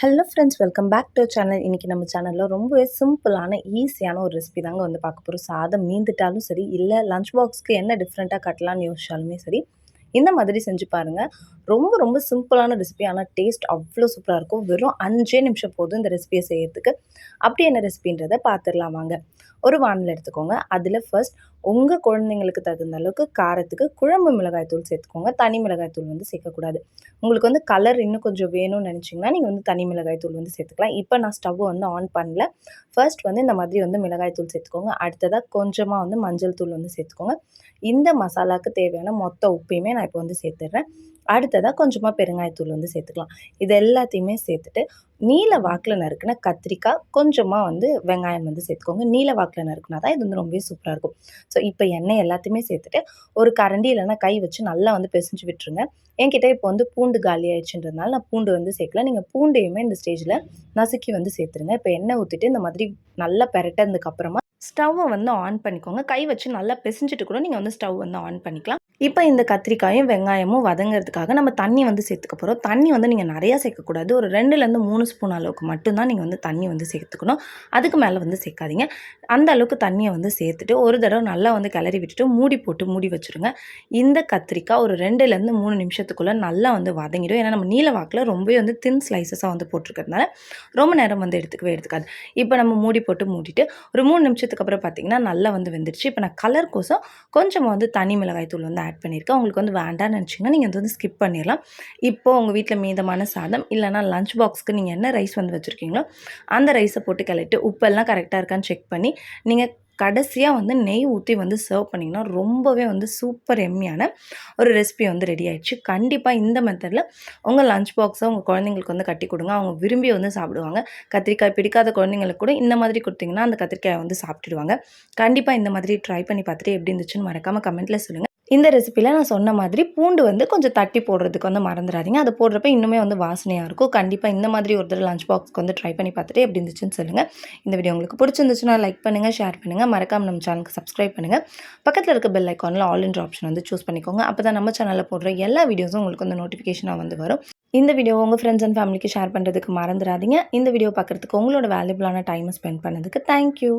Hello friends welcome back to channel இன்றைக்கி நம்ம சேனலில் ரொம்பவே சிம்பிளான ஈஸியான ஒரு ரெசிபி தாங்க வந்து பார்க்க போகிறோம் சாதம் மீந்துட்டாலும் சரி இல்லை லஞ்ச் பாக்ஸ்க்கு என்ன டிஃப்ரெண்ட்டாக கட்டலாம்னு யோசிச்சாலுமே சரி இந்த மாதிரி செஞ்சு பாருங்கள் ரொம்ப ரொம்ப சிம்பிளான ரெசிபி ஆனால் டேஸ்ட் அவ்வளோ சூப்பராக இருக்கும். வெறும் அஞ்சே நிமிஷம் போதும் இந்த ரெசிபியை செய்யறதுக்கு. அப்படி என்ன ரெசிபின்றதை பார்த்துடலாம் வாங்க. ஒரு வானில் எடுத்துக்கோங்க. அதில் ஃபர்ஸ்ட் உங்கள் குழந்தைங்களுக்கு தகுந்த அளவுக்கு காரத்துக்கு குழம்பு மிளகாய் தூள் சேர்த்துக்கோங்க. தனி மிளகாய் தூள் வந்து சேர்க்கக்கூடாது. உங்களுக்கு வந்து கலர் இன்னும் கொஞ்சம் வேணும்னு நினச்சிங்கன்னா நீங்கள் வந்து தனி மிளகாய் தூள் வந்து சேர்த்துக்கலாம். இப்போ நான் ஸ்டவ் வந்து ஆன் பண்ணல. ஃபர்ஸ்ட் வந்து இந்த மாதிரி வந்து மிளகாய் தூள் சேர்த்துக்கோங்க. அடுத்ததாக கொஞ்சமாக வந்து மஞ்சள் தூள் வந்து சேர்த்துக்கோங்க. இந்த மசாலாவுக்கு தேவையான மொத்த உப்பையுமே நான் இப்போ வந்து சேர்த்துடுறேன் அடுத்ததாக கொஞ்சமாக பெருங்காயத்தூள் வந்து சேர்த்துக்கலாம். இது எல்லாத்தையுமே சேர்த்துட்டு நீல வாக்கில் நறுக்கின கத்திரிக்காய் கொஞ்சமாக வந்து வெங்காயம் வந்து சேர்த்துக்கோங்க. நீல வாக்கில் நறுக்குனா தான் இது வந்து ரொம்பவே சூப்பராக இருக்கும். ஸோ இப்போ எண்ணெய் எல்லாத்தையுமே சேர்த்துட்டு ஒரு கரண்டி இல்லைன்னா கை வச்சு நல்லா வந்து பிசைஞ்சு விட்டுருங்க. என்கிட்ட இப்போ வந்து பூண்டு காலி ஆயிடுச்சுன்றதுனால நான் பூண்டு வந்து சேர்க்கல. நீங்கள் பூண்டையுமே இந்த ஸ்டேஜில் நசுக்கி வந்து சேர்த்துருங்க. இப்போ எண்ணெய் ஊற்றிட்டு இந்த மாதிரி நல்லா பெரட்டதுக்கப்புறமா ஸ்டவ்வை வந்து ஆன் பண்ணிக்கோங்க. கை வச்சு நல்லா பிசைஞ்சிட்டு கூட நீங்கள் வந்து ஸ்டவ் வந்து ஆன் பண்ணிக்கலாம். இப்போ இந்த கத்திரிக்காயும் வெங்காயமும் வதங்கிறதுக்காக நம்ம தண்ணி வந்து சேர்த்துக்க போகிறோம் தண்ணி வந்து நீங்கள் நிறையா சேர்க்கக்கூடாது. ஒரு ரெண்டுலேருந்து மூணு ஸ்பூன் அளவுக்கு மட்டும்தான் நீங்கள் வந்து தண்ணி வந்து சேர்த்துக்கணும். அதுக்கு மேலே வந்து சேர்க்காதீங்க. அந்த அளவுக்கு தண்ணியை வந்து சேர்த்துட்டு ஒரு தடவை நல்லா வந்து கிளறி விட்டுட்டு மூடி போட்டு மூடி வச்சுருங்க. இந்த கத்திரிக்காய் ஒரு ரெண்டுலேருந்து மூணு நிமிஷத்துக்குள்ளே நல்லா வந்து வதங்கிடும். ஏன்னா நம்ம நீல வாக்கில் ரொம்பவே வந்து தின் ஸ்லைசஸாக வந்து போட்டிருக்கிறதுனால ரொம்ப நேரம் வந்து எடுத்துக்கவே எடுத்துக்காது. இப்போ நம்ம மூடி போட்டு மூடிட்டு ஒரு மூணு நிமிஷத்துக்கு அப்புறம் பார்த்தீங்கன்னா நல்லா வந்து வெந்துடுச்சு. இப்போ நான் கலர் கோசம் கொஞ்சமாக வந்து தனி மிளகாய் தூள் வந்து ஆட் பண்ணியிருக்கேன் உங்களுக்கு வந்து வேண்டாம்னு நினச்சிங்கன்னா நீங்கள் வந்து ஸ்கிப் பண்ணிடலாம் இப்போது உங்கள் வீட்டில் மீதமான சாதம் இல்லைனா லஞ்ச் பாக்ஸ்க்கு நீங்கள் என்ன ரைஸ் வந்து வச்சுருக்கீங்களோ அந்த ரைஸை போட்டு கிளட்டு உப்பெல்லாம் கரெக்டாக இருக்கான்னு செக் பண்ணி நீங்கள் கடைசியாக வந்து நெய் ஊற்றி வந்து சர்வ் பண்ணிங்கன்னா ரொம்பவே வந்து சூப்பர் எம்மியான ஒரு ரெசிபி வந்து ரெடி ஆயிடுச்சு. கண்டிப்பாக இந்த மெத்தடில் உங்கள் லஞ்ச் பாக்ஸை உங்கள் குழந்தைங்களுக்கு வந்து கட்டி கொடுங்க. அவங்க விரும்பி வந்து சாப்பிடுவாங்க. கத்திரிக்காய் பிடிக்காத குழந்தைங்களுக்கு கூட இந்த மாதிரி கொடுத்தீங்கன்னா அந்த கத்திரிக்காயை வந்து சாப்பிட்டுடுவாங்க. கண்டிப்பாக இந்த மாதிரி ட்ரை பண்ணி பார்த்துட்டு எப்படி இருந்துச்சுன்னு மறக்காமல் கமெண்ட்டில் சொல்லுங்கள் இந்த ரெசிப்பியில் நான் சொன்ன மாதிரி பூண்டு வந்து கொஞ்சம் தட்டி போடுறதுக்கு வந்து மறந்துடாதீங்க. அது போடுறப்ப இன்னுமே வந்து வாசனையாக இருக்கும். கண்டிப்பாக இந்த மாதிரி ஒரு தடவை லஞ்ச் பாக்ஸ்க்கு வந்து ட்ரை பண்ணி பார்த்துட்டு எப்படி இருந்துச்சுன்னு சொல்லுங்கள் இந்த வீடியோ உங்களுக்கு பிடிச்சிருந்துச்சுன்னா லைக் பண்ணுங்கள் ஷேர் பண்ணுங்கள் மறக்காமல் நம்ம சேனலுக்கு சப்ஸ்கிரைப் பண்ணுங்கள் பக்கத்தில் இருக்க பெல் ஐக்கானில் ஆல் இன்ட்ரு ஆப்ஷன் வந்து சூஸ் பண்ணிக்கோங்க. அப்போ தான் நம்ம சேனலில் போடுற எல்லா வீடியோஸும் உங்களுக்கு வந்து நோட்டிஃபிகேஷனாக வந்து வரும். இந்த வீடியோ உங்கள் ஃப்ரெண்ட்ஸ் அண்ட் ஃபேமிலிக்கு ஷேர் பண்ணுறதுக்கு மறந்துடாதீங்க. இந்த வீடியோ பார்க்குறதுக்கு உங்களோட வேல்யூபிளான டைமை ஸ்பெண்ட் பண்ணதுக்கு தேங்க்யூ